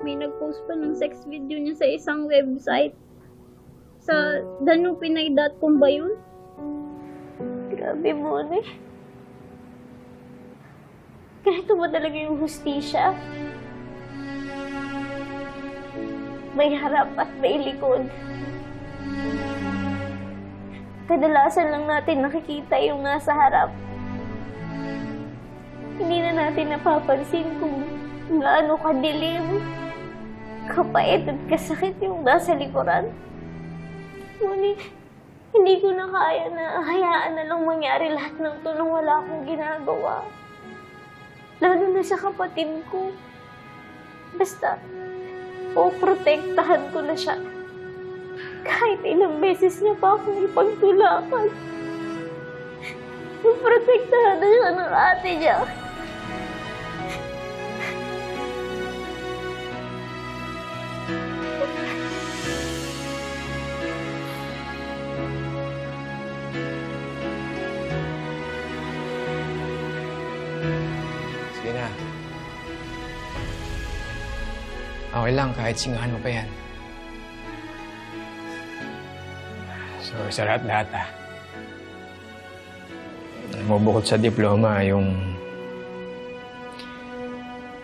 May nag-post pa ng sex video niya sa isang website. Sa danupinay.com ba yun? Grabe mo, eh. Ganito ba talaga yung hustisya? May harap at may likod. Kadalasan lang natin nakikita yung nasa harap. Hindi na natin napapansin kung gaano kadilim, kapait at kasakit yung nasa likuran. Ngunit, hindi ko na kaya na hayaan na lang mangyari lahat ng to nung wala akong ginagawa. Lalo na sa kapatid ko. Basta, poprotektahan ko na siya. Kahit ilang beses niya pa akong ipagtulakan. Poprotektahan na siya ng ate niya. Sige na. Okay lang, kahit singahan mo pa yan. So, sa lahat-lahat ah. Alam mo, bukod sa diploma, yung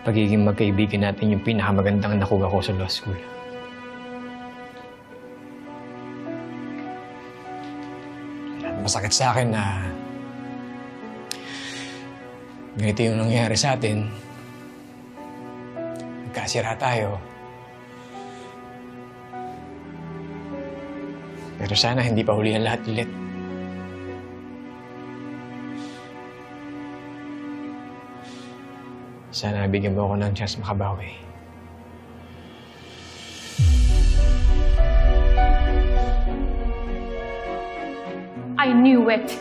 pagiging magkaibigan natin yung pinakamagandang nakuha ko sa law school. At Masakit sa akin na ganito yung nangyari sa atin. Nagkasira tayo. Pero sana hindi pa huli ang lahat ulit. Sana bigyan mo ako ng chance makabawi. I knew it.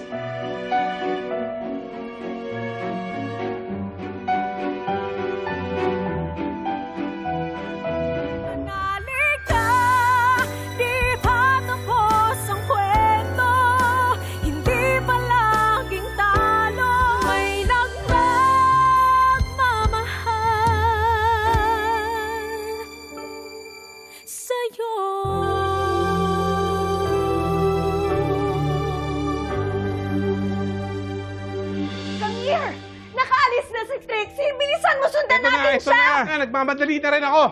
Here! Nakaalis na si Trixie! Bilisan mo, sundan Ito na, natin ito siya! na. Nagmamadali na rin ako.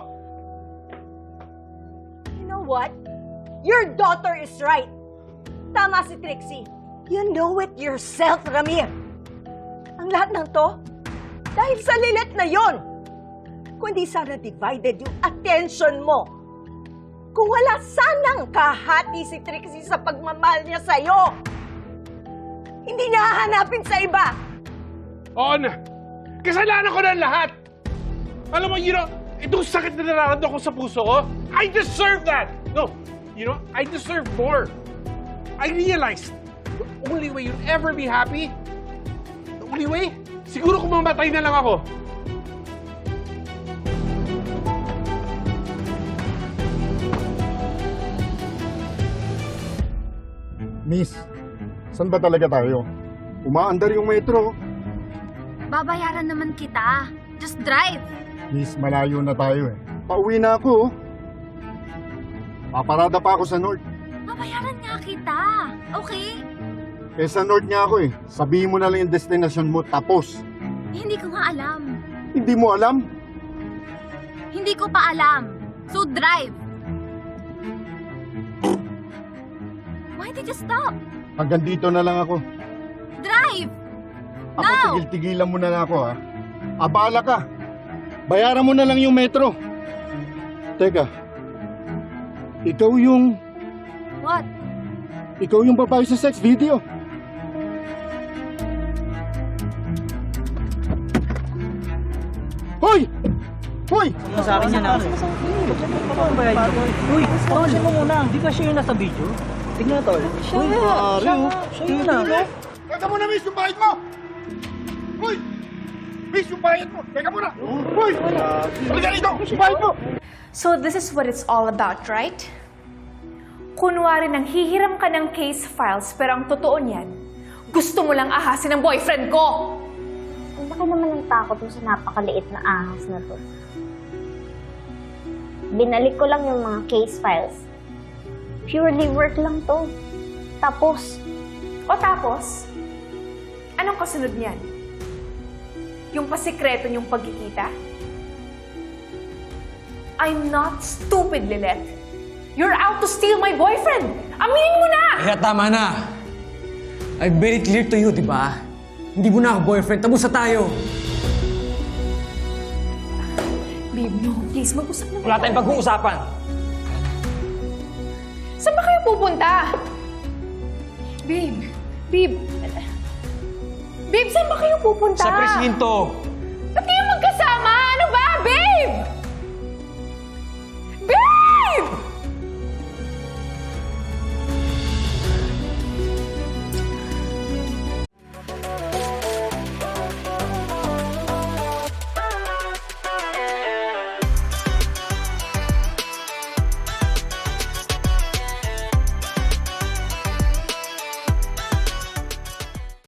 You know what? Your daughter is right. Tama si Trixie. You know it yourself, Ramir. Ang lahat ng to, dahil sa lilit na yon. Kundi sana divided yung attention mo. Kung wala sanang kahati si Trixie sa pagmamahal niya sa'yo, hindi niya hahanapin sa iba. On! Kasalanan ko na lahat! Alam mo, you know, itong sakit na nararamdaman ko sa puso ko, I deserve that! No, you know, I deserve more. I realized the only way you'll ever be happy, the only way, siguro kung mamatay na lang ako. Miss, saan ba talaga tayo? Umaandar yung metro. Babayaran naman kita. Just drive. Miss, malayo na tayo eh. Pauwi na ako. oh. Paparada pa ako sa North. Babayaran nga kita. Okay? Eh sa North nga ako eh. Sabihin mo na lang yung destination mo, tapos. Eh, hindi ko nga alam. Hindi mo alam? Hindi ko pa alam. So drive. Why did you stop? Hanggang dito na lang ako. Drive! Ako, No! tigil-tigilan mo na lang ako ha. Abala ka. Bayaran mo na lang yung metro. Teka. Ikaw yung... What? Ikaw yung babae sa sex video. Hoy! Hoy! sa akin yan ah. Ko. Uy, pangasin mo muna. Di ba siya yung nasa video? Tingnan tol. Siya Uy, pare oh. Siya yun ah. Teka muna, miss, yung bayad mo! Hoy! Miss, yung bayad mo! Teka muna! Hoy! Halika rito! Yung bayad mo! So this is what it's all about, right? Kunwari nang hihiram ka ng case files pero ang totoo niyan, gusto mo lang ahasin ng boyfriend ko! Ang laki naman ng takot mo sa napakaliit na ahas na to. Binalik ko lang yung mga case files. Purely work lang to. Tapos, O tapos, anong kasunod niyan? Yung pasikreto niyong pagkikita? I'm not stupid, Lilet. You're out to steal my boyfriend! Aminin mo na! Kaya tama na. I've made it clear to you, di ba? Hindi mo na ako boyfriend. Tapos na tayo. Babe, no. Please, mag-usap na Wala tayong pag-uusapan. Pupunta? Babe, babe. Babe, saan ba kayo pupunta? Sa presinto.